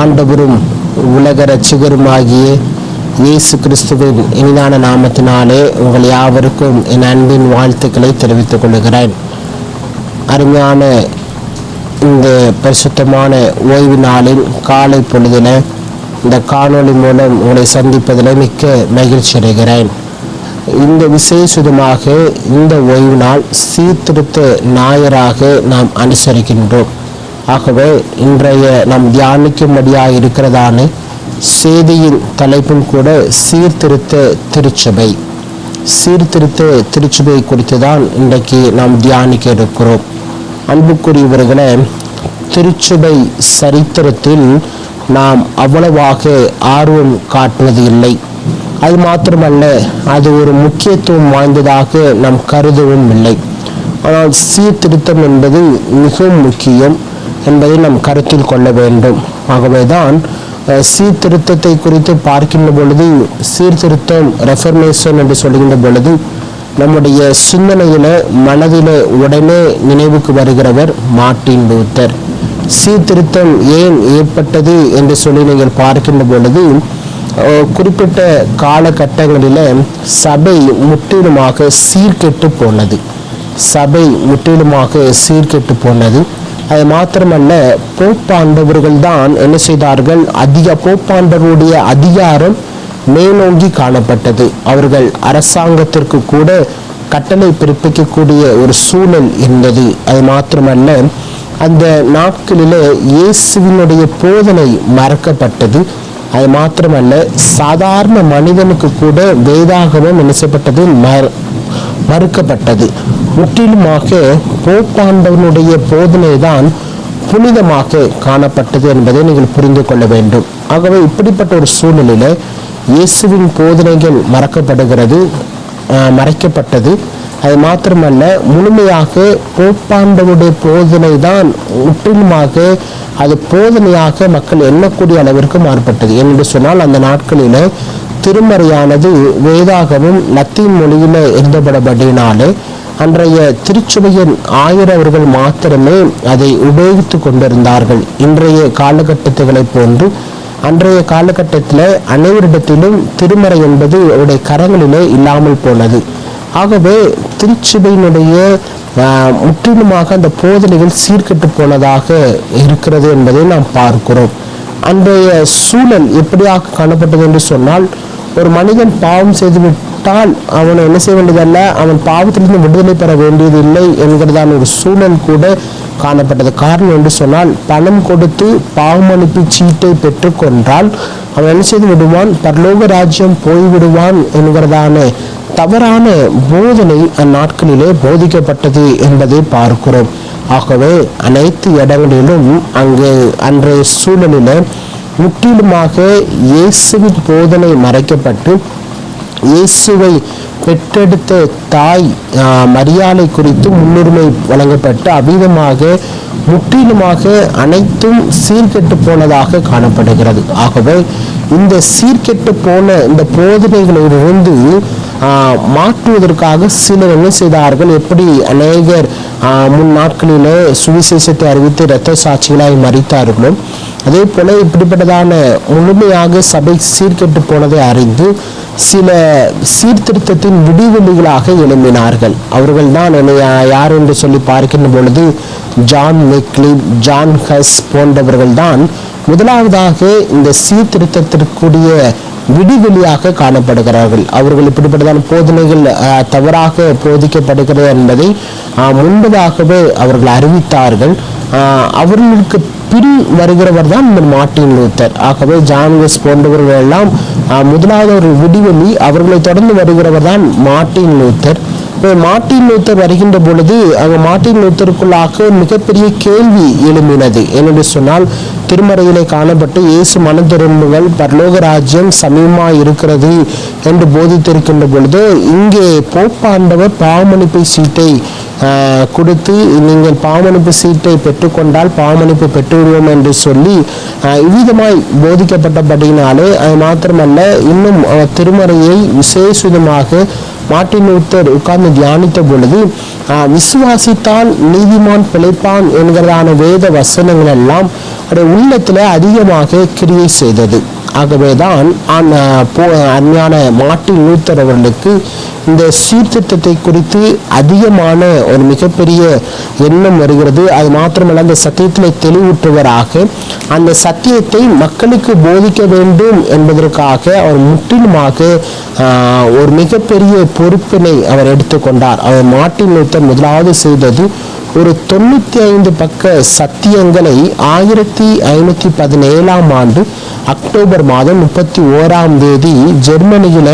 ஆண்டவரும் உலக ரட்சகருமாகிய இயேசு கிறிஸ்துவின் இனிதான நாமத்தினாலே உங்கள் யாவருக்கும் என் அன்பின் வாழ்த்துக்களை தெரிவித்துக் கொள்கிறேன். அருமையான இந்த பரிசுத்தமான ஓய்வு நாளின் காலை பொழுதில் இந்த காணொளி மூலம் உங்களை சந்திப்பதில் மிக்க மகிழ்ச்சி அடைகிறேன். இந்த விசேஷமாக இந்த ஓய்வு நாள் சீர்திருத்த ஞாயிறாக நாம் அனுசரிக்கின்றோம். ஆகவே இன்றைய நாம் தியானிக்கும்படியாக இருக்கிறதான செய்தியின் தலைப்பும் கூட சீர்திருத்த திருச்சபை. சீர்திருத்த திருச்சபை குறித்து தான் இன்றைக்கு நாம் தியானிக்க இருக்கிறோம். அன்புக்குரியவர்களே திருச்சபை சரித்திரத்தில் நாம் அவ்வளவாக ஆர்வம் காட்டுவது இல்லை. அது மாத்திரமல்ல அது ஒரு முக்கியத்துவம் வாய்ந்ததாக நாம் கருதவும் இல்லை. ஆனால் சீர்திருத்தம் என்பது மிகவும் முக்கியம். என்பதை நாம் கருத்தில் கொள்ள வேண்டும். ஆகவேதான் சீர்திருத்தத்தை குறித்து பார்க்கின்ற பொழுது சீர்திருத்தம் ரெஃபர்மேஷன் என்று சொல்கின்ற பொழுது நம்முடைய சிந்தனையில மனதில உடனே நினைவுக்கு வருகிறவர் மார்ட்டின் லூத்தர் சீர்திருத்தம் ஏன் ஏற்பட்டது என்று சொல்லி நீங்கள் பார்க்கின்ற பொழுது குறிப்பிட்ட காலகட்டங்களில சபை முற்றிலுமாக சீர்கெட்டு போனது. சபை முற்றிலுமாக சீர்கெட்டு போனது. அது மாத்திரமல்ல போப்பாண்டவர்கள் தான் என்ன செய்தார்கள்? அதிக போப்பாண்டவருடைய அதிகாரம் மேலோங்கி காணப்பட்டது. அவர்கள் அரசாங்கத்திற்கு கூட கட்டளை பிறப்பிக்கக்கூடிய ஒரு சூழல் இருந்தது. அது மாத்திரமல்ல அந்த நாட்களிலே இயேசுவினுடைய போதனை மறக்கப்பட்டது. அது மாத்திரமல்ல சாதாரண மனிதனுக்கு கூட வேதாகமம் என்ன செய்யப்பட்டது? மற- மறுக்கப்பட்டது. முற்றிலுமாக போப்பாண்டவனுடைய போதனை தான் புனிதமாக காணப்பட்டது என்பதை நீங்கள் புரிந்து கொள்ள வேண்டும். ஆகவே இப்படிப்பட்ட ஒரு சூழ்நிலையில் இயேசுவின் போதனைகள் மறக்கப்படுகிறது மறைக்கப்பட்டது. அது மாத்திரமல்ல முழுமையாக போப்பாண்டவருடைய போதனை தான் முற்றிலுமாக அது போதனையாக மக்கள் எண்ணக்கூடிய அளவிற்கு மாறுபட்டது. என்று சொன்னால் அந்த நாட்களில திருமறையானது வேதாகமும் லத்தீன் மொழியில் எழுதப்படப்படினாலே அன்றைய திருச்சபையின் ஆயிரவர்கள் மாத்திரமே அதை உபயோகித்து கொண்டிருந்தார்கள். இன்றைய காலகட்டத்துகளைப் போன்று அன்றைய காலகட்டத்தில் அனைவரிடத்திலும் திருமறை என்பது அவருடைய கரங்களிலே இல்லாமல் போனது. ஆகவே திருச்சபையினுடைய முற்றிலுமாக அந்த போதனைகள் சீர்கெட்டு போனதாக இருக்கிறது என்பதை நாம் பார்க்கிறோம். அன்றைய சூழல் எப்படியாக காணப்பட்டது என்று சொன்னால் ஒரு மனிதன் பாவம் செய்து விட்டால் அவனை என்ன செய்ய வேண்டியதல்ல? அவன் பாவத்திலிருந்து விடுதலை பெற வேண்டியதில்லை என்கிறதான ஒரு சூழல் கூட காணப்பட்டது. காரணம் என்று சொன்னால் பணம் கொடுத்து பாவமளிப்பு சீட்டை பெற்றுக்கொண்டால் அவன் என்ன செய்து விடுவான்? பரலோக ராஜ்யம் போய்விடுவான் என்கிறதான தவறான போதனை அந்நாட்களிலே போதிக்கப்பட்டது என்பதை பார்க்கிறோம். ஆகவே அனைத்து இடங்களிலும் அங்கு அன்றைய சூழலில் முற்றிலுமாக இயேசுவின் போதனை மறைக்கப்பட்டு இயேசுவை பெற்றெடுத்த தாய் மரியாதை குறித்து முன்னுரிமை வழங்கப்பட்டு அவ்விதமாக முற்றிலுமாக அனைத்தும் சீர்கெட்டு போனதாக காணப்படுகிறது. ஆகவே இந்த சீர்கெட்டு போன இந்த போதனைகளிலிருந்து ஆஹ், மாற்றுவதற்காக சிலர் என்ன செய்தார்கள்? எப்படி அநேகர் முன் நாட்களிலே சுவிசேஷத்தை அறிவித்து இரத்த சாட்சிகளாய் மறித்தார்களோ அதே போல இப்படிப்பட்டதான முழுமையாக சபை சீர்கெட்டு போனதை அறிந்து சில சீர்திருத்தத்தின் விடிவெளிகளாக எழும்பினார்கள். அவர்கள் தான் யார் என்று சொல்லி பார்க்கின்ற பொழுது ஜான் மெக்லி ஜான் ஹஸ் போன்றவர்கள் தான் முதலாவதாக இந்த சீர்திருத்தத்திற்குரிய விடிவெளியாக காணப்படுகிறார்கள். அவர்கள் இப்படிப்பட்டதான போதனைகள் அஹ், தவறாக போதிக்கப்படுகிறது என்பதை முன்பதாகவே அவர்கள் அறிவித்தார்கள். அவர்களுக்கு பின் வருகிறவர் தான் மார்ட்டின் லூத்தர். ஆகவே ஜான்வெஸ் போன்றவர்கள் எல்லாம் அஹ், முதலாவது ஒரு விடிவெளி அவர்களை தொடர்ந்து வருகிறவர் தான் மார்ட்டின் லூத்தர். இப்போ மார்ட்டின் லூத்தர் வருகின்ற பொழுது அங்கே மார்ட்டின் லூத்தருக்குள்ளாக மிகப்பெரிய கேள்வி எழும்பினது. என்னென்று சொன்னால் திருமறையிலே காணப்பட்டு இயேசு மனம் திரும்புங்கள் பரலோக ராஜ்யம் சமீபமாக இருக்கிறது என்று போதித்திருக்கின்ற பொழுது இங்கே போப்பாண்டவர் பாவமளிப்பை சீட்டை கொடுத்து நீங்கள் பாவமளிப்பு சீட்டை பெற்றுக்கொண்டால் பாவமளிப்பு பெற்றுவிடுவோம் என்று சொல்லி இவ்விதமாய் போதிக்கப்பட்டபடியினாலே அது மாத்திரமல்ல இன்னும் திருமறையை விசேஷமாக மார்ட்டின் லூத்தர் உட்கார்ந்து தியானித்த பொழுது விசுவாசித்தால் நீதிமான் பிழைப்பான் என்கிறதான வேத வசனங்கள் எல்லாம் அவருடைய உள்ளத்தில் அதிகமாக கிரியை செய்தது. ஆகவே தான் போ- அருமையான மார்ட்டின் லூத்தர் அவர்களுக்கு இந்த சீர்திருத்தத்தை குறித்து அதிகமான ஒரு மிகப்பெரிய எண்ணம் வருகிறது. அது மாத்திரமல்ல அந்த சத்தியத்தில் தெளிவுற்றவராக அந்த சத்தியத்தை மக்களுக்கு போதிக்க வேண்டும் என்பதற்காக அவர் முற்றிலுமாக ஒரு மிகப்பெரிய பொறுப்பினை அவர் எடுத்துக்கொண்டார். அவர் மார்ட்டின் லூத்தர் முதலாவது செய்தது ஒரு தொண்ணூற்றி ஐந்து பக்க சத்தியங்களை ஆயிரத்தி ஐநூற்றி பதினேழாம் ஆண்டு அக்டோபர் மாதம் முப்பத்தி ஓராம் தேதி ஜெர்மனியில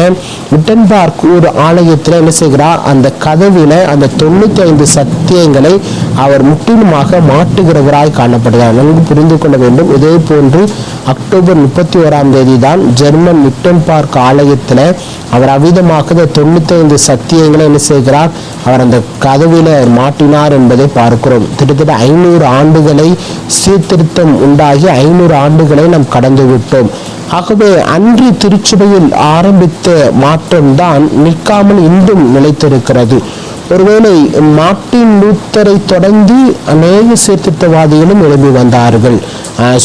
விட்டன்பார்க் ஒரு ஆலயத்தில் என்ன செய்கிறார்? அந்த கதவில அந்த தொண்ணூற்றி ஐந்து சத்தியங்களை அவர் முற்றிலுமாக மாட்டுகிறவராய் காணப்படுகிறார் நன்கு புரிந்து கொள்ள வேண்டும். இதே போன்று அக்டோபர் முப்பத்தி ஓராம் தேதி தான் ஜெர்மன் விட்டன்பர்க் ஆலயத்தில் அவர் அவிதமாக தொண்ணூத்தி ஐந்து சத்தியங்களை என்ன செய்கிறார்? அவர் அந்த கதவில அவர் மாட்டினார் என்பதை பார்க்கிறோம். கிட்டத்தட்ட ஐநூறு ஆண்டுகளை சீர்திருத்தம் உண்டாகி ஐநூறு ஆண்டுகளை நாம் கடந்து விட்டோம். ஆகவே அன்று திருச்சபையில் ஆரம்பித்த மாற்றம்தான் நிற்காமல் இன்றும் நிலைத்திருக்கிறது. ஒருவேளை மார்ட்டின் லூத்தரை தொடர்ந்து அநேக சீர்திருத்தவாதிகளும் எழுப்பி வந்தார்கள்.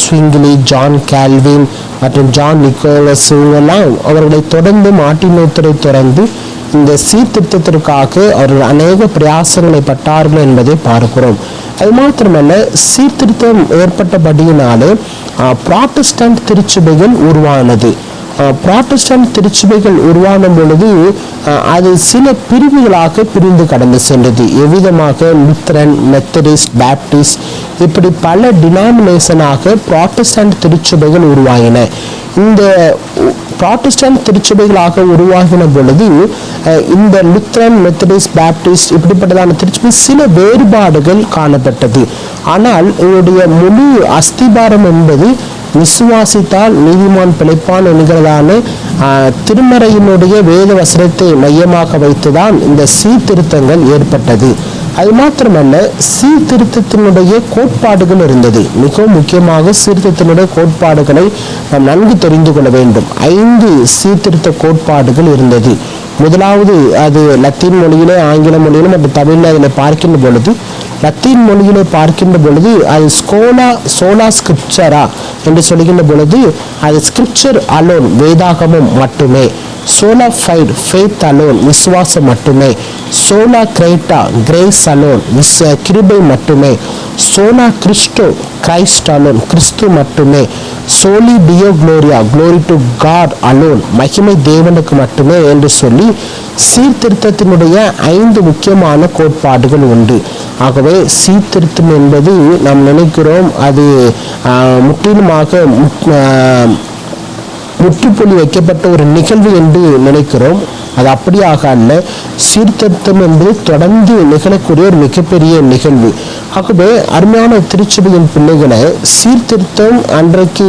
ஸ்விங்கிலி ஸ்விங்லி ஜான் கால்வின் மற்றும் ஜான் நிக்கோலஸ் இவங்கெல்லாம் அவர்களை தொடர்ந்து மார்ட்டின் லூத்தரை தொடர்ந்து இந்த சீர்திருத்தத்திற்காக அவர்கள் அநேக பிரயாசங்களை பட்டார்கள் என்பதை பார்க்கிறோம். அது மாத்திரமல்ல சீர்திருத்தம் ஏற்பட்டபடியினாலே ப்ராட்டஸ்டன்ட் திருச்சபைகள் உருவானது. புராட்டஸ்டன்ட் திருச்சபைகள் உருவான பொழுது அஹ், அது சில பிரிவுகளாக பிரிந்து கடந்து சென்றது. எவ்விதமாக? லுத்தரன் மெத்தடிஸ்ட் பேப்டிஸ்ட் இப்படி பல டினாமினேஷனாக புராட்டஸ்டன்ட் திருச்சபைகள் உருவாகின இந்த ப்ராட்டஸ்டன்ட் திருச்சபைகளாக உருவாகின பொழுது அஹ், இந்த லுத்தரன் மெத்தடிஸ்ட் பேப்டிஸ்ட் இப்படிப்பட்டதான திருச்சபை சில வேறுபாடுகள் காணப்பட்டது. ஆனால் இதனுடைய முழு அஸ்திபாரம் என்பது விசுவாசித்தால் நீதிமான் பிழைப்பான் என்கிறதான திருமறையினுடைய வேத வசனத்தை மையமாக வைத்துதான் இந்த சீர்திருத்தங்கள் ஏற்பட்டது. அது மாத்திரமல்ல சீர்திருத்தத்தினுடைய கோட்பாடுகள் இருந்தது. மிகவும் முக்கியமாக சீர்திருத்தத்தினுடைய கோட்பாடுகளை நாம் நன்கு தெரிந்து கொள்ள வேண்டும். ஐந்து சீர்திருத்த கோட்பாடுகள் இருந்தது. முதலாவது அது லத்தீன் மொழியிலே ஆங்கில மொழியிலும் மற்றும் தமிழில் அதில் பார்க்கின்ற பொழுது லத்தீன் மொழியிலே பார்க்கின்ற பொழுது அது ஸ்கோலா சோலா ஸ்கிரிப்சரா என்று சொல்லுகின்ற பொழுது அது ஸ்கிரிப்சர் அலோன் வேதாகமம் மட்டுமே. சோலா ஃபைட் ஃபேத் அலோன் விசுவாசம் மட்டுமே. சோலா கிரேட்டா கிரேஸ் அலோன் விஸ் கிருபை மட்டுமே. சோலா கிறிஸ்டோ கிரைஸ்ட் அலோன் கிறிஸ்து மட்டுமே. சோலி டியோ குளோரியா க்ளோரி டு காட் அலோன் மகிமை தேவனுக்கு மட்டுமே என்று சொல்லி சீர்திருத்தத்தினுடைய ஐந்து முக்கியமான கோட்பாடுகள் உண்டு. ஆகவே சீர்திருத்தம் என்பது நாம் நினைக்கிறோம் அது முற்றிலுமாக ஆஹ், முற்றுப்புள்ளி வைக்கப்பட்ட ஒரு நிகழ்வு என்று நினைக்கிறோம். அது அப்படியாக அல்ல. சீர்திருத்தம் என்பது தொடர்ந்து நிகழக்கூடிய ஒரு மிகப்பெரிய நிகழ்வு. ஆகவே அருமையான திருச்சபையின் பிள்ளைகளை சீர்திருத்தம் அன்றைக்கு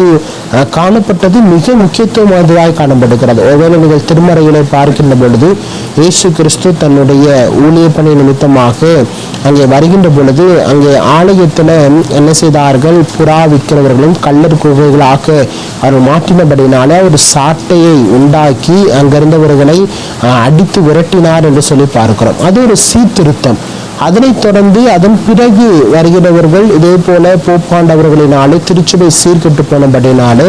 காணப்பட்டது மிக முக்கியத்துவம் வாய்ந்ததாக காணப்படுகிறது. ஒருவேளை நீங்கள் திருமறைகளை பார்க்கின்ற பொழுது இயேசு கிறிஸ்து தன்னுடைய ஊழிய பணி நிமித்தமாக அங்கே வருகின்ற பொழுது அங்கே ஆலயத்தில் என்ன செய்தார்கள்? புறா விற்கிறவர்களும் கல்லர் குகைகளாக அவர் மாற்றினபடினாலே ஒரு சாட்டையை உண்டாக்கி அங்கிருந்தவர்களை அடித்து விரட்டினார் என்று சொல்லி பார்க்கிறோம். அது ஒரு சீர்திருத்தம். அதனைத் தொடர்ந்து அதன் பிறகு வருகிறவர்கள் இதே போல போப்பாண்டவர்களினாலே திருச்சபை சீர்கெட்டு போனபடினாலே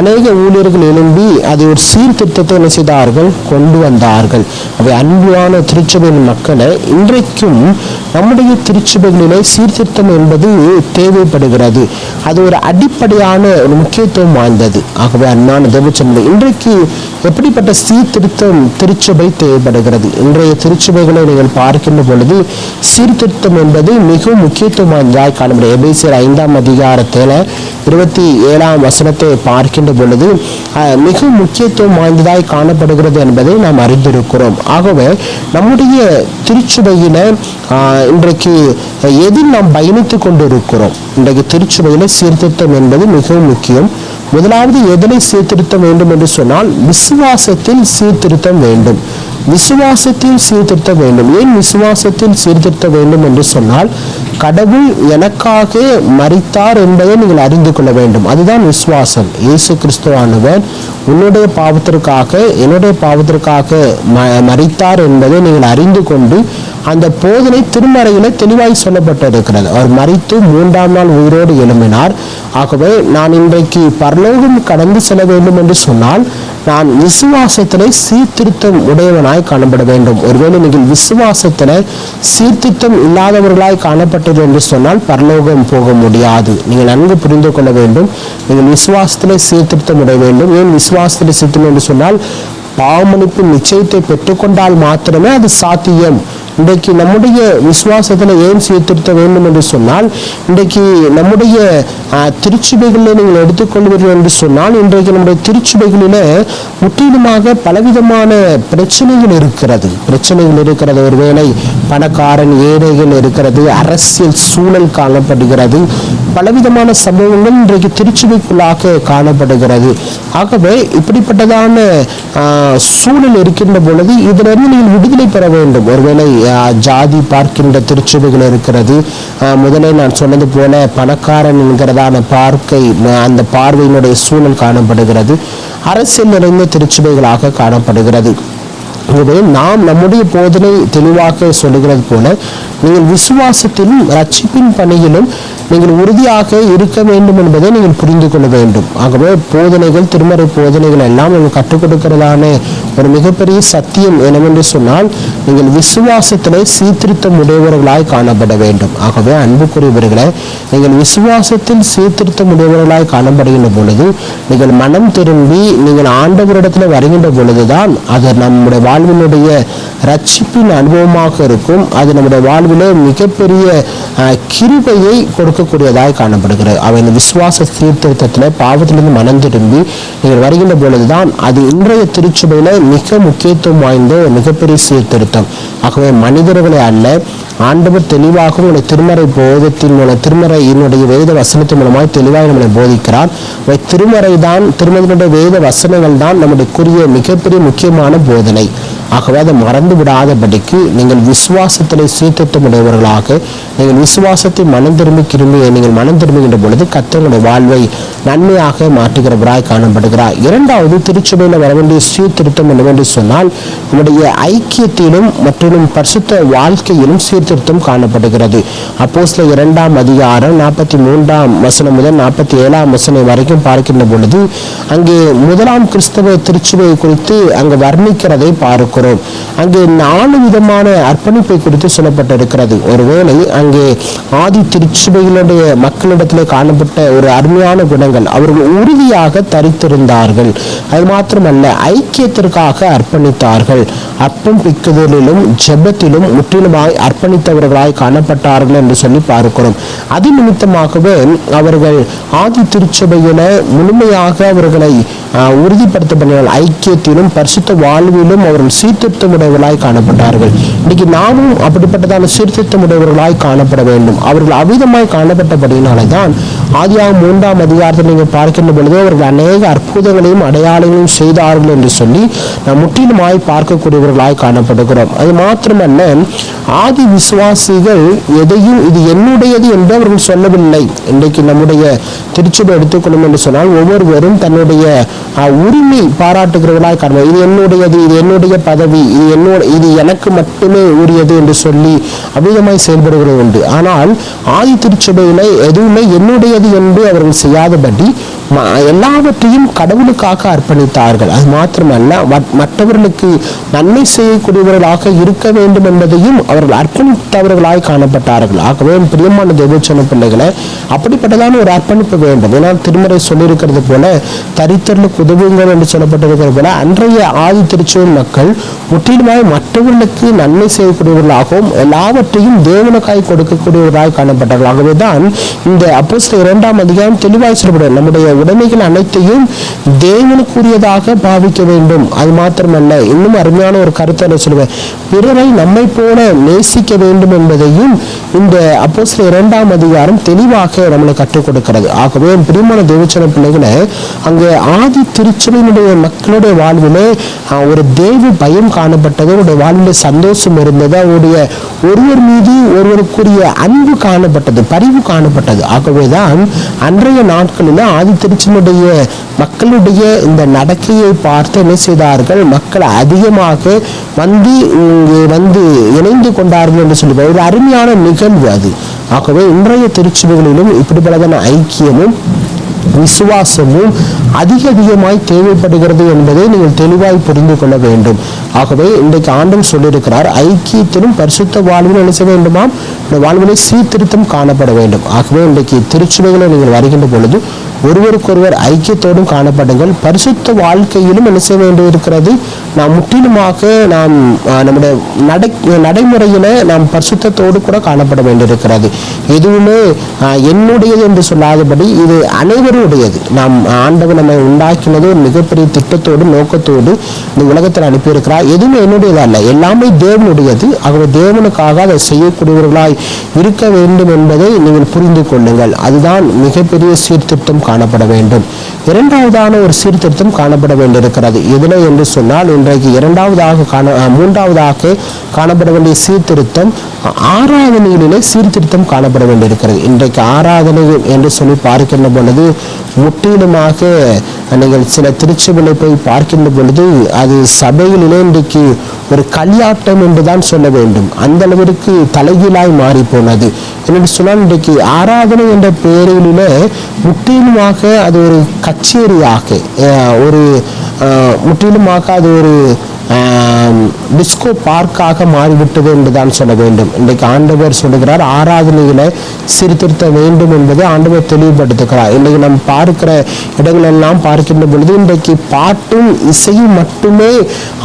அநேக ஊழியர்கள் எழும்பி அதை ஒரு சீர்திருத்தத்தை என்ன செய்தார்கள்? கொண்டு வந்தார்கள். அவை அன்பான திருச்சபையின் மக்களை இன்றைக்கும் நம்முடைய திருச்சபைகளிலே சீர்திருத்தம் என்பது தேவைப்படுகிறது. அது ஒரு அடிப்படையான ஒரு முக்கியத்துவம் வாய்ந்தது. ஆகவே அன்பான தேவச்சந்தை இன்றைக்கு எப்படிப்பட்ட சீர்திருத்தம் திருச்சபை தேவைப்படுகிறது? இன்றைய திருச்சபைகளை நீங்கள் பார்க்கின்ற பொழுது சீர்திருத்தம் என்பது மிகவும் முக்கியத்துவம் வாய்ந்ததாய் காணப்படும் எபேசியர் ஐந்தாம் அதிகாரத்தில் இருபத்தி ஏழாம் வசனத்தை பார்க்கின்ற பொழுது மிகவும் முக்கியத்துவம் வாய்ந்ததாய் காணப்படுகிறது என்பதை நாம் அறிந்திருக்கிறோம். ஆகவே நம்முடைய திருச்சபையில இன்றைக்கு எதில் நாம் பயணித்து கொண்டிருக்கிறோம்? இன்றைக்கு திருச்சபையில சீர்திருத்தம் என்பது மிகவும் முக்கியம். முதலாவது எதனை சீர்திருத்தம் வேண்டும் என்று சொன்னால் விசுவாசத்தில் சீர்திருத்தம் வேண்டும். விசுவாசத்தில் சீர்திருத்த வேண்டும். ஏன் விசுவாசத்தில் சீர்திருத்த வேண்டும் என்று சொன்னால் கடவுள் எனக்காக மறித்தார் என்பதை நீங்கள் அறிந்து கொள்ள வேண்டும். அதுதான் விசுவாசம். இயேசு கிறிஸ்துவானவர் உன்னுடைய பாவத்திற்காக என்னுடைய பாவத்திற்காக ம மறித்தார் என்பதை நீங்கள் அறிந்து கொண்டு அந்த போதனை திருமறையில தெளிவாய் சொல்லப்பட்டிருக்கிறது. அவர் மறித்து மூன்றாம் நாள் உயிரோடு எழும்பினார். ஆகவே நான் இன்றைக்கு பரலோகம் கடந்து செல்ல வேண்டும் என்று சொன்னால் நான் விசுவாசத்திலே சீர்திருத்தம் உடையவனாய் காணப்பட வேண்டும். ஒருவேளை நீங்கள் விசுவாசத்திலே சீர்திருத்தம் இல்லாதவர்களாய் காணப்பட்டது என்று சொன்னால் பரலோகம் போக முடியாது. நீங்கள் நன்கு புரிந்து கொள்ள வேண்டும். நீங்கள் விசுவாசத்திலே சீர்திருத்தம் உடைய வேண்டும். ஏன் விசுவாசத்திலே சீர்திருத்தம் என்று சொன்னால் பாவமளிப்பு நிச்சயத்தை பெற்றுக்கொண்டால் மாத்திரமே அது சாத்தியம். இன்றைக்கு நம்முடைய விசுவாசத்தில் ஏன் சீர்திருத்த வேண்டும் என்று சொன்னால் இன்றைக்கு நம்முடைய திருச்சுபைகளில் நீங்கள் எடுத்துக்கொள்வீர்கள் என்று சொன்னால் இன்றைக்கு நம்முடைய திருச்சுபைகளில் முற்றிலுமாக பலவிதமான பிரச்சனைகள் இருக்கிறது. பிரச்சனைகள் இருக்கிறது. ஒருவேளை பணக்காரன் ஏழைகள் இருக்கிறது அரசியல் சூழல் காணப்படுகிறது பலவிதமான சம்பவங்கள் இன்றைக்கு திருச்சபைக்குள்ளாக காணப்படுகிறது. ஆகவே இப்படிப்பட்டதான சூழல் இருக்கின்ற பொழுது இதிலிருந்து நீங்கள் விடுதலை பெற வேண்டும். ஒருவேளை ஜாதி பார்க்கின்ற திருச்சபைகள் இருக்கிறது. ஆஹ், முதலே நான் சொன்னது போல பணக்காரன் என்கிறதான பார்க்கை அந்த பார்வையினுடைய சூழல் காணப்படுகிறது. அரசியல் நிறைந்த திருச்சபைகளாக காணப்படுகிறது. ஆகவே நாம் நம்முடைய போதனை தெளிவாக சொல்லுகிறது போல நீங்கள் விசுவாசத்திலும் ரட்சிப்பின் பணியிலும் நீங்கள் உறுதியாக இருக்க வேண்டும் என்பதை நீங்கள் புரிந்து கொள்ள வேண்டும். ஆகவே போதனைகள் திருமறை போதனைகள் எல்லாம் நீங்கள் கற்றுக் கொடுக்கிறதான ஒரு மிகப்பெரிய சத்தியம் என்னவென்று சொன்னால் நீங்கள் விசுவாசத்திலே சீர்திருத்தம் உடையவர்களாய் காணப்பட வேண்டும். ஆகவே அன்புக்குரியவர்களே நீங்கள் விசுவாசத்தில் சீர்திருத்தம் உடையவர்களாய் காணப்படுகின்ற பொழுது நீங்கள் மனம் திரும்பி நீங்கள் ஆண்டவரிடத்தில் வருகின்ற பொழுதுதான் அது நம்முடைய வாழ்வினுடைய ரட்சிப்பின் அனுபவமாக இருக்கும். அது நம்முடைய வாழ்வு வாழ்விலே மிகப்பெரிய கிருபையை கொடுக்கக்கூடியதாக காணப்படுகிறது. அவை இந்த விசுவாச சீர்திருத்தத்தில் பாவத்திலிருந்து மனம் திரும்பி நீங்கள் வருகின்ற பொழுதுதான் அது இன்றைய திருச்சபையில மிக முக்கியத்துவம் வாய்ந்த மிகப்பெரிய சீர்திருத்தம். ஆகவே மனிதர்களை அல்ல ஆண்டவர் தெளிவாக உங்களை திருமறை போதத்தின் மூலம் திருமறையினுடைய வேத வசனத்தின் மூலமாக தெளிவாக நம்மளை போதிக்கிறார். அவை திருமறை தான் திருமதியினுடைய வேத வசனங்கள் தான் நம்முடைய மிகப்பெரிய முக்கியமான போதனை. ஆகவே அதை மறந்து விடாதபடிக்கு நீங்கள் விசுவாசத்திலே சீர்திருத்தம் உடையவர்களாக நீங்கள் விசுவாசத்தை மனம் திரும்பி கிருமியை நீங்கள் மனம் திரும்புகின்ற பொழுது கத்தங்களுடைய வாழ்வை நன்மையாக மாற்றுகிறவராய் காணப்படுகிறார். இரண்டாவது திருச்சபையில் வர வேண்டிய சீர்திருத்தம் என்னவென்று சொன்னால் நம்முடைய ஐக்கியத்திலும் மற்றும் பரிசுத்த வாழ்க்கையிலும் சீர்திருத்தம் காணப்படுகிறது. அப்போஸ்ல இரண்டாம் அதிகாரம் நாற்பத்தி மூன்றாம் வசனம் முதல் நாற்பத்தி ஏழாம் வசனம் வரைக்கும் பார்க்கின்ற பொழுது அங்கே முதலாம் கிறிஸ்தவ திருச்சபை குறித்து அங்கு வர்ணிக்கிறதை பார்க்கிறோம் அங்கே நாலு விதமான அர்ப்பணிப்பை குறித்து சொல்லப்பட்டிருக்கிறது. ஒருவேளை அங்கே ஆதி திருச்சபைகளுடைய மக்களிடத்தில் காணப்பட்ட ஒரு அருமையான குணங்கள் அவர்கள் உறுதியாக தரித்திருந்தார்கள். அது மாத்திரமல்ல ஐக்கியத்திற்காக அர்ப்பணித்தார்கள். அர்ப்பணிப்பிக்குதலிலும் ஜெபத்திலும் முற்றிலுமாய் அர்ப்பணித்தவர்களாய் காணப்பட்டார்கள் என்று சொல்லி பார்க்கிறோம். அது நிமித்தமாகவே அவர்கள் ஆதி திருச்சபையில முழுமையாக அவர்களை ஆஹ், உறுதிப்படுத்தப்பட்டார்கள் ஐக்கியத்திலும் பரிசுத்த வாழ்விலும் அவர்கள் சீர்திருத்தமுடையவர்களாய் காணப்பட்டார்கள். இன்னைக்கு நாமும் அப்படிப்பட்டதான சீர்திருத்தமுடையவர்களாய் காணப்பட வேண்டும். அவர்கள் அவிதமாய் காணப்பட்டபடியினாலே தான் ஆதியாகம் மூன்றாம் அதிகாரத்தில் நீங்கள் பார்க்கின்ற பொழுது அவர்கள் அநேக அற்புதங்களையும் அடையாளங்களையும் செய்தார்கள் என்று சொல்லி நாம் முற்றிலுமாய் பார்க்கக்கூடியவர்களாய் காணப்படுகிறோம். அது மாத்திரமல்ல ஆதி விசுவாசிகள் எதையும் இது என்னுடையது என்று அவர்கள் சொல்லவில்லை. இன்றைக்கு நம்முடைய திருச்சபை எடுத்துக்கொள்ளும் என்று சொன்னால் ஒவ்வொருவரும் தன்னுடைய உரிமை பாராட்டுகிறவர்களாய் காணப்படும் இது என்னுடையது இது என்னுடைய பதவி இது என்னோட இது எனக்கு மட்டுமே உரியது என்று சொல்லி அவ்விதமாய் செயல்படுகிறது உண்டு. ஆனால் ஆதி திருச்சபையில எதுவுமே என்னுடையது என்று அவர்கள் செய்யாதபடி எல்லாவற்றையும் கடவுளுக்காக அர்ப்பணித்தார்கள். அது மாத்திரமல்ல மற்றவர்களுக்கு நன்மை செய்யக்கூடியவர்களாக இருக்க வேண்டும் என்பதையும் அவர்கள் அர்ப்பணித்தவர்களாய் காணப்பட்டார்கள். ஆகவே பிரியமான தேவச்சன பிள்ளைகளை அப்படிப்பட்டதான ஒரு அர்ப்பணிப்பு வேண்டும். ஏன்னா திருமறை சொல்லியிருக்கிறது போல தரித்தர்களுக்கு உதவுங்கள் என்று சொல்லப்பட்டிருக்கிறது போல அன்றைய ஆதி திருச்சூர் மக்கள் முற்றிலுமாய் மற்றவர்களுக்கு நன்மை செய்யக்கூடியவர்களாகவும் எல்லாவற்றையும் தேவனுக்காய் கொடுக்கக்கூடியவர்களாய் காணப்பட்டார்கள். ஆகவே தான் இந்த அப்போஸ்தலர் இரண்டாம் அதிகாரம் தெளிவாய் சொல்லப்படுகிறது நம்முடைய உடைமைகள் அனைத்தையும் தேவனுக்குரியதாக பாவிக்க வேண்டும். அது மாத்திரமல்ல இன்னும் அருமையான ஒரு கருத்தை நான் சொல்லுவேன். பிறரை நம்மை போல நேசிக்க வேண்டும் என்பதையும் இந்த அப்போ இரண்டாம் அதிகாரம் தெளிவாக நம்மளை கற்றுக் கொடுக்கிறது. ஆகவே பிரிமான தேவச்சன பிள்ளைகளை அங்கே ஆதி திருச்சபையினுடைய மக்களுடைய வாழ்விலே ஒரு தேவ பயம் காணப்பட்டது அவருடைய வாழ்வில் சந்தோஷம் இருந்தது அவருடைய ஒருவர் மீது ஒருவருக்குரிய அன்பு காணப்பட்டது பரிவு காணப்பட்டது. ஆகவேதான் அன்றைய நாட்களில் ஆதி திருச்சினுடைய மக்களுடைய இந்த நடக்கையை பார்த்து என்ன செய்தார்கள்? மக்கள் அதிகமாக வந்து இங்கே வந்து இணைந்து கொண்டார்கள் என்று சொல்லுவார் ஒரு அருமையான நிகழ்வு அது. ஆகவே இன்றைய திருச்சபைகளிலும் இப்படிப்பட்டதான ஐக்கியமும் விசுவாசமும் அதிக அதிகமாய் தேவைப்படுகிறது என்பதை நீங்கள் தெளிவாய் புரிந்து கொள்ள வேண்டும். ஆகவே இன்றைக்கு ஆண்டும் சொல்லியிருக்கிறார் ஐக்கியத்திலும் பரிசுத்த வாழ்வில் என்ன செய்ய வேண்டுமாம்? இந்த வாழ்விலே சீர்திருத்தம் காணப்பட வேண்டும். ஆகவே இன்றைக்கு திருச்சுவைகளை நீங்கள் வருகின்ற பொழுது ஒருவருக்கொருவர் ஐக்கியத்தோடும் காணப்படுங்கள். பரிசுத்த வாழ்க்கையிலும் என்ன செய்ய வேண்டியிருக்கிறது? நாம் முற்றிலுமாக நாம் நம்முடைய நடை நடைமுறையில நாம் பரிசுத்தத்தோடு கூட காணப்பட வேண்டியிருக்கிறது. எதுவுமே என்னுடையது என்று சொல்லாதபடி இது அனைவருடையது. நாம் ஆண்டவர் நம்மை உண்டாக்கினது ஒரு மிகப்பெரிய திட்டத்தோடு நோக்கத்தோடு இந்த உலகத்தில் அனுப்பியிருக்கிறார். எதுவுமே என்னுடையது அல்ல. எல்லாமே தேவனுடையது. அவர் தேவனுக்காக அதை செய்யக்கூடியவர்களாய் இருக்க வேண்டும் என்பதை நீங்கள் புரிந்து கொள்ளுங்கள். அதுதான் மிகப்பெரிய சீர்திருத்தம் காணப்பட வேண்டும். இரண்டாவதான ஒரு சீர்திருத்தம் காணப்பட வேண்டியிருக்கிறது. எதில் என்று சொன்னால் இன்றைக்கு இரண்டாவதாக காண மூன்றாவதாக காணப்பட வேண்டிய சீர்திருத்தம் ஆராதனைகளிலே சீர்திருத்தம் காணப்பட வேண்டியிருக்கிறது. இன்றைக்கு ஆராதனை என்று சொல்லி பார்க்கின்ற பொழுது முற்றிலுமாக நீங்கள் சில திருச்சபைகளை போய் பார்க்கின்ற பொழுது அது சபையிலே இன்றைக்கு ஒரு களியாட்டம் என்றுதான் சொல்ல வேண்டும். அந்த அளவிற்கு தலைகீழாய் மாறி போனது என்று சொன்னால் இன்றைக்கு ஆராதனை என்ற பெயரிலே முற்றிலுமாக அது ஒரு கச்சேரியாக அஹ், ஒரு அஹ், முற்றிலுமாக அது ஒரு டிஸ்கோ பார்க்காக மாறிவிட்டது என்றுதான் சொல்ல வேண்டும். இன்றைக்கு ஆண்டவர் சொல்லுகிறார் ஆராதனைகளை சீர்திருத்த வேண்டும் என்பதை ஆண்டவர் தெளிவுபடுத்துகிறார். இன்றைக்கு நாம் பார்க்கிற இடங்களெல்லாம் பார்க்கின்ற பொழுது இன்றைக்கு பாட்டும் இசையும் மட்டுமே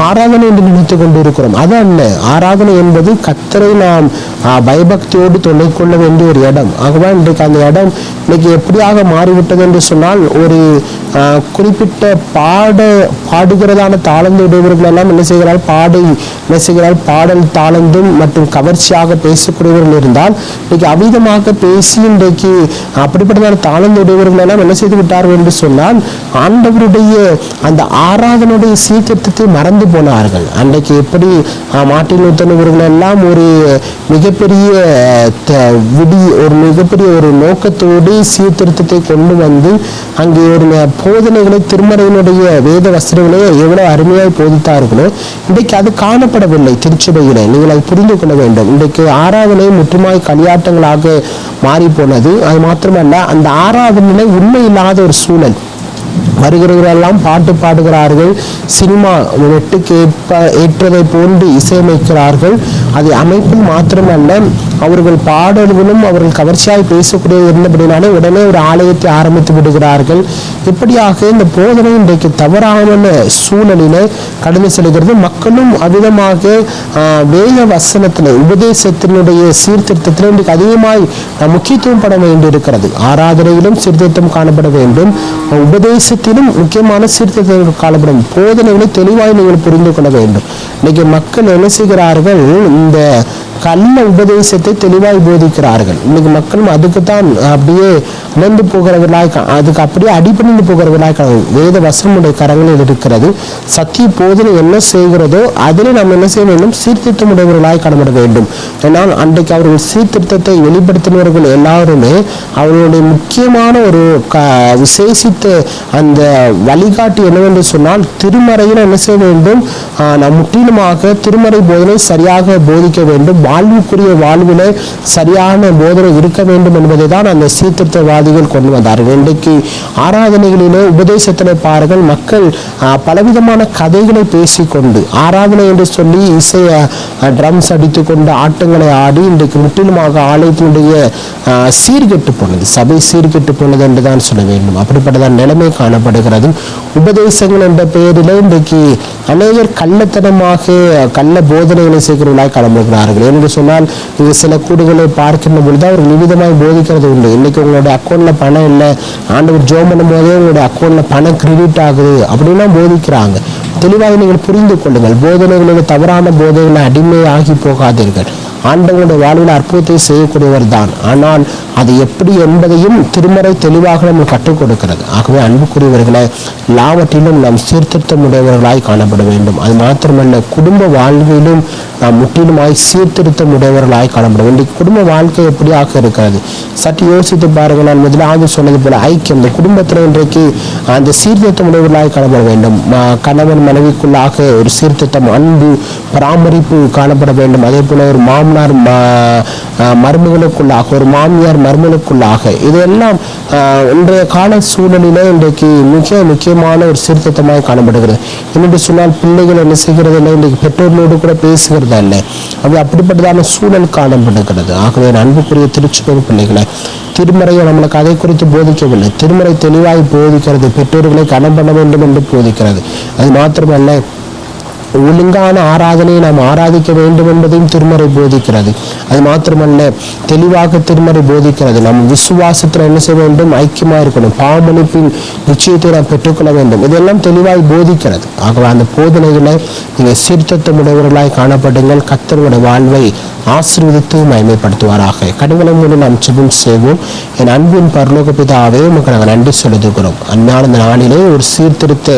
ஆராதனை என்று நினைத்து கொண்டிருக்கிறோம். அது அல்ல ஆராதனை என்பது கத்தரை நாம் பயபக்தியோடு தொலை கொள்ள வேண்டிய ஒரு இடம். ஆகவே இன்றைக்கு அந்த இடம் இன்னைக்கு எப்படியாக மாறிவிட்டது என்று சொன்னால் ஒரு குறிப்பிட்ட பாட பாடுகிறதான தாளந்து உடையவர்கள் எல்லாம் என்ன செய்கிறார் பாடி என்ன செய்கிறார் பாடல் தாளந்தும் மற்றும் கவர்ச்சியாக பேசக்கூடியவர்கள் இருந்தால் இன்னைக்கு அவிதமாக பேசி இன்றைக்கு அப்படிப்பட்டதான தாளந்துடையவர்கள் எல்லாம் என்ன செய்து விட்டார்கள் என்று சொன்னால் ஆண்டவருடைய அந்த ஆராதனுடைய சீக்கிரத்தை மறந்து போனார்கள். அன்றைக்கு எப்படி மாட்டின் மார்ட்டின் எல்லாம் ஒரு மிகப்பெரிய விடி ஒரு மிகப்பெரிய ஒரு நோக்கத்தோடு சீர்திருத்தத்தை கொண்டு வந்து அங்கே ஒரு போதனைகளை திருமறையினுடைய வேத வஸ்திரங்களை எவ்வளவு அருமையாய் போதித்தார்கள் இன்றைக்கு அது காணப்படவில்லை. திருச்சபையிலே நீங்கள் அதை புரிந்து கொள்ள வேண்டும். இன்றைக்கு ஆராதனை முற்றுமாய் களியாட்டங்களாக மாறி போனது அது மாத்திரமல்ல அந்த ஆராதனை உண்மை இல்லாத ஒரு சூழல். வருகிறவர்களெல்லாம் பாட்டு பாடுகிறார்கள் சினிமா வெட்டுக்கு ஏற்ப ஏற்றதை போன்று இசையமைக்கிறார்கள். அது அமைப்பில் மாத்திரமல்ல அவர்கள் பாடல்களும் அவர்கள் கவர்ச்சியாய் பேசக்கூடிய இருந்தபடினாலே உடனே ஒரு ஆலயத்தை ஆரம்பித்து விடுகிறார்கள். இப்படியாக இந்த போதனை இன்றைக்கு தவறான சூழலிலே கடந்து செல்கிறது. மக்களும் அவ்விதமாக வேத வசனத்தில் உபதேசத்தினுடைய சீர்திருத்தத்தில் இன்றைக்கு அதிகமாய் முக்கியத்துவம் பட வேண்டியிருக்கிறது. ஆராதனையிலும் சீர்திருத்தம் காணப்பட வேண்டும். உபதேசத்திலும் முக்கியமான சீர்திருத்தங்கள் காணப்படும். போதனைகளை தெளிவாய் நீங்கள் புரிந்து கொள்ள வேண்டும். இன்னைக்கு மக்கள் என்ன செய்கிறார்கள்? இந்த கள்ள உபதேசத்தை சத்தியத்தை தெளிவாய் போதிக்கிறார்கள். இன்னைக்கு மக்களும் அதுக்கு தான் அப்படியே அமர்ந்து போகிறவர்களாய் அதுக்கு அப்படியே அடிபணிந்து போகிறவர்களாய் வேத வசனமுடைய கரங்களில் இருக்கிறது. சத்திய போதனை என்ன செய்கிறதோ அதில் நாம் என்ன செய்ய வேண்டும்? சீர்திருத்தம் உடையவர்களாய் காணப்பட வேண்டும். ஏன்னால் அன்றைக்கு அவர்கள் சீர்திருத்தத்தை வெளிப்படுத்தினவர்கள் எல்லாருமே அவர்களுடைய முக்கியமான ஒரு க விசேஷித்த அந்த வழிகாட்டி என்னவென்று சொன்னால் திருமறையில் என்ன செய்ய வேண்டும்? நாம் முற்றிலுமாக திருமறை போதனை சரியாக போதிக்க வேண்டும். வாழ்வுக்குரிய வாழ்விலே சரியான போதனை இருக்க வேண்டும் என்பதை தான் அந்த சீர்திருத்தவாதிகள் கொண்டு வந்தார்கள். இன்றைக்கு ஆராதனைகளிலே உபதேசத்திலே பாருங்கள் மக்கள் பலவிதமான கதைகளை பேசிக்கொண்டு ஆராதனை என்று சொல்லி இசை ட்ரம்ஸ் அடித்துக்கொண்டு ஆட்டங்களை ஆடி இன்றைக்கு முற்றிலுமாக ஆலயத்தினுடைய சீர்கெட்டு போனது சபை சீர்கெட்டு போனது என்று தான் சொல்ல வேண்டும். அப்படிப்பட்டதான் நிலைமை காணப்படுகிறது. உபதேசங்கள் என்ற பெயரிலே இன்றைக்கு அநேகர் கள்ளத்தனமாக கள்ள போதனைகளை செய்கிறவர்களாக கிளம்புகிறார்கள் என்று சொன்னால் இங்கு சில கூடுகளை பார்க்கின்ற பொழுது அவர் விவிதமாய் போதிக்கிறது உண்டு. இன்னைக்கு உங்களுடைய அக்கௌண்ட்ல பணம் இல்லை ஆண்டவர் பண்ணும் போது உங்களுடைய அக்கௌண்ட்ல பணம் கிரெடிட் ஆகுது அப்படின்னா போதிக்கிறாங்க. தெளிவாக நீங்கள் புரிந்து கொள்ளுங்கள். போதனைகளுக்கு தவறான போதைகளை அடிமையாகி போகாதீர்கள். ஆண்டவனுடைய வாழ்வில் அற்புதத்தை செய்யக்கூடியவர் தான் ஆனால் அது எப்படி என்பதையும் திருமறை தெளிவாக நம்ம கற்றுக் கொடுக்கிறது. ஆகவே அன்புக்குரியவர்களை எல்லாவற்றிலும் நாம் சீர்திருத்தம் உடையவர்களாய் காணப்பட வேண்டும். அது மாத்திரமல்ல குடும்ப வாழ்விலும் நாம் முற்றிலுமாய் சீர்திருத்தம் உடையவர்களாய் காணப்பட வேண்டும். குடும்ப வாழ்க்கை எப்படியாக இருக்கிறது? சற்று யோசித்து பாருங்கள் நான் முதலாவது சொன்னது போல ஐக்கியம். இந்த குடும்பத்தில் இன்றைக்கு அந்த சீர்திருத்தம் உடையவர்களாய் காணப்பட வேண்டும். கணவன் மனைவிக்குள்ளாக ஒரு சீர்திருத்தம் அன்பு பராமரிப்பு காணப்பட வேண்டும். அதே போல ஒரு மாமனார் மருமகளுக்குள்ளாக ஒரு மாமியார் மருமகளுக்குள்ளாக இதெல்லாம் இன்றைய கால சூழலிலே இன்றைக்கு மிக முக்கியமான ஒரு சீர்திருத்தமாக காணப்படுகிறது. என்னென்று சொன்னால் பிள்ளைகள் என்ன செய்கிறது இல்லை இன்றைக்கு பெற்றோர்களோடு கூட பேசுகிறது இல்லை அது அப்படிப்பட்டதான சூழல் காணப்படுகிறது. ஆகவே அன்புக்குரிய திருச்சிபுரம் பிள்ளைகளை திருமறையை நம்மளுக்கு அதை குறித்து போதிக்கவில்லை. திருமறை தெளிவாய் போதிக்கிறது பெற்றோர்களை கனம் பண்ண வேண்டும் என்று போதிக்கிறது. அது மாத்திரமல்ல ஒழுங்கான ஆராதனையை நாம் ஆராதிக்க வேண்டும் என்பதையும் திருமறை போதிக்கிறது. அது மாத்திரமல்ல தெளிவாக திருமறை போதிக்கிறது. நம்ம விசுவாசத்தில் என்ன செய்ய வேண்டும்? ஐக்கியமாக இருக்கணும். பாவமளிப்பின் நிச்சயத்தை நாம் பெற்றுக்கொள்ள வேண்டும். இதெல்லாம் தெளிவாய் போதிக்கிறது. ஆகவே அந்த போதனைகளை நீங்கள் சீர்திருத்தமுடையவர்களாய் காணப்படுங்கள். கத்தருடைய வாழ்வை ஆசீர்வதித்து மயமைப்படுத்துவாராக கடவுளை மூலம் நாம் ஜெபம் செய்வோம். என் அன்பின் பரலோக பிதாவே உங்களுக்கு நாங்கள் நன்றி செலுத்துகிறோம். அன்பான இந்த நாளிலே ஒரு சீர்திருத்த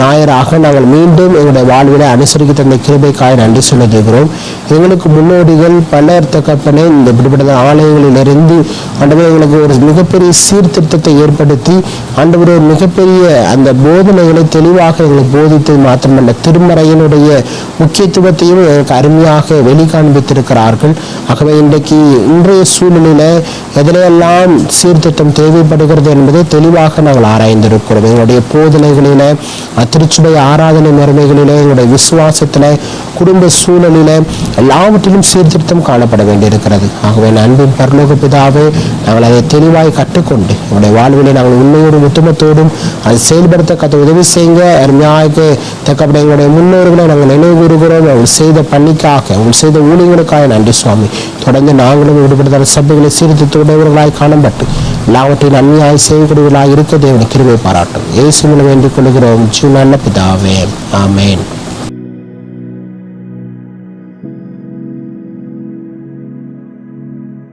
நாயராக நாங்கள் மீண்டும் எங்களுடைய வாழ்விலை அனுசரிக்க தந்த கிருபைக்காய் நன்றி செலுத்துகிறோம். எங்களுக்கு முன்னோடிகள் பலர் தகப்பனே இந்த இப்படிப்பட்ட ஆலயங்களிலிருந்து ஆண்டவர் எங்களுக்கு ஒரு மிகப்பெரிய சீர்திருத்தத்தை ஏற்படுத்தி ஆண்டவர் ஒரு மிகப்பெரிய அந்த போதனைகளை தெளிவாக எங்களுக்கு போதித்தது மாத்திரமல்ல திருமறையினுடைய முக்கியத்துவத்தையும் எங்களுக்கு அருமையாக வெளிக்காண்பித்திருக்கிறார்கள் ஆகவே இன்றைக்கு இன்றைய சூழ்நிலையில எதிலெல்லாம் சீர்திருத்தம் தேவைப்படுகிறது என்பதை தெளிவாக நாங்கள் ஆராய்ந்திருக்கிறோம். எங்களுடைய போதனைகளில திருச்சுபை ஆராதனை முறைமைகளிலே எங்களுடைய விசுவாசத்துல குடும்ப சூழலில எல்லாவற்றிலும் சீர்திருத்தம் காணப்பட வேண்டியிருக்கிறது. ஆகவே அன்பின் பரலோக பிதாவே நாங்கள் அதை தெளிவாய் கற்றுக்கொண்டு எங்களுடைய வாழ்விலே நாங்கள் உண்மையோடும் உத்தமத்தோடும் அதை செயல்படுத்த கத்த உதவி செய்யுங்க. அருமையாக தக்கப்பட எங்களுடைய முன்னோர்களை நாங்கள் நினைவு கூறுகிறோம். அவர்கள் செய்த பணிக்காக அவர்கள் செய்த ஊழியர்களுக்காக நன்றி சுவாமி. தொடர்ந்து நாங்களும் விடுபடுதல் சபைகளை சீர்திருத்தோடையவர்களாய் காணப்பட்டு எல்லாவற்றையும் நன்மையாய் செய்யக்கூடியவர்களாய் இருக்க தேவனை கிருமை பாராட்டும். இயேசு வேண்டிக் கொள்கிறோம். ஜீவ நல்ல பிதாவே. ஆமேன்.